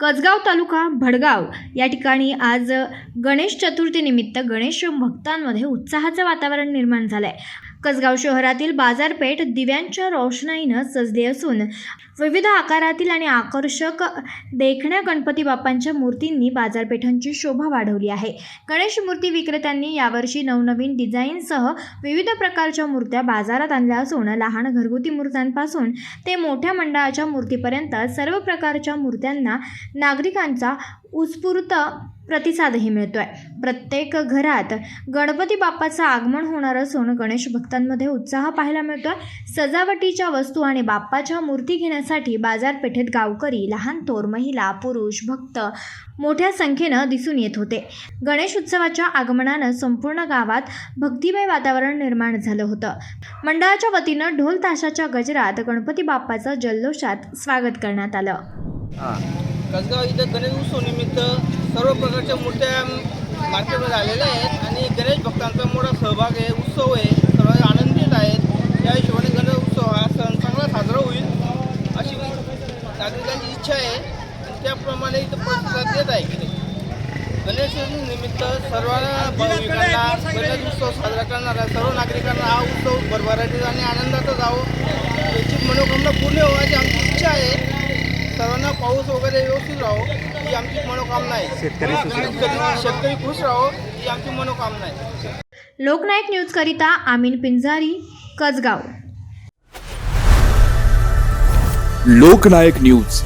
कसगाव तालुका भडगाव. या ठिकाणी आज गणेश चतुर्थीनिमित्त गणेश भक्तांमध्ये उत्साहाचं वातावरण निर्माण झालं आहे कसगाव शहरातील बाजारपेठ दिव्यांच्या रोषणाईनं सजली असून विविध आकारातील आणि आकर्षक देखण्या गणपती बाप्पांच्या मूर्तींनी बाजारपेठांची शोभा वाढवली आहे. गणेश मूर्ती विक्रेत्यांनी यावर्षी नवनवीन डिझाईनसह विविध प्रकारच्या मूर्त्या बाजारात आणल्या असून लहान घरगुती मूर्त्यांपासून ते मोठ्या मंडळाच्या मूर्तीपर्यंत सर्व प्रकारच्या मूर्त्यांना नागरिकांचा उत्स्फूर्त प्रतिसादही मिळतो आहे प्रत्येक घरात गणपती बाप्पाचं आगमन होणार असून गणेश भक्तांमध्ये उत्साह पाहायला मिळतो आहे सजावटीच्या वस्तू आणि बाप्पाच्या मूर्ती घेण्यासाठी बाजारपेठेत गावकरी लहान थोर महिला पुरुष भक्त मोठ्या संख्येनं दिसून येत होते. गणेश उत्सवाच्या आगमनानं संपूर्ण गावात भक्तिमय वातावरण निर्माण झालं होतं. मंडळाच्या वतीनं ढोल ताशाच्या गजरात गणपती बाप्पाचं जल्लोषात स्वागत करण्यात आलं. कसगाव इथं गणेश उत्सव निमित्त सर्व प्रकारच्या मूर्त्या मार्केटमध्ये आलेल्या आहेत आणि गणेश भक्तांचा मोठा सहभाग आहे उत्सव आहे सर्व आनंदित आहेत. त्या हिशोबाने गणेश उत्सव हा सण चांगला साजरा होईल अशी नागरिकांची इच्छा आहे आणि त्याप्रमाणे इथं प्रतिसाद देत आहे. की गणेश निमित्त सर्व भाविकांना गणेश उत्सव साजरा करणाऱ्या सर्व नागरिकांना हा उत्सव भरभराटीत आणि आनंदाचा जावं. याची मनोकामना पूर्ण व्हायची आमची इच्छा आहे. पाऊस वगैरे व्यवस्थित राहो ही आमची मनोकामना आहे. शेतकरी शेतकरी खुश राहो ही आमची मनोकामना आहे. लोकनायक न्यूजकरिता आमीन पिंजारी कसगाव. लोकनायक न्यूज.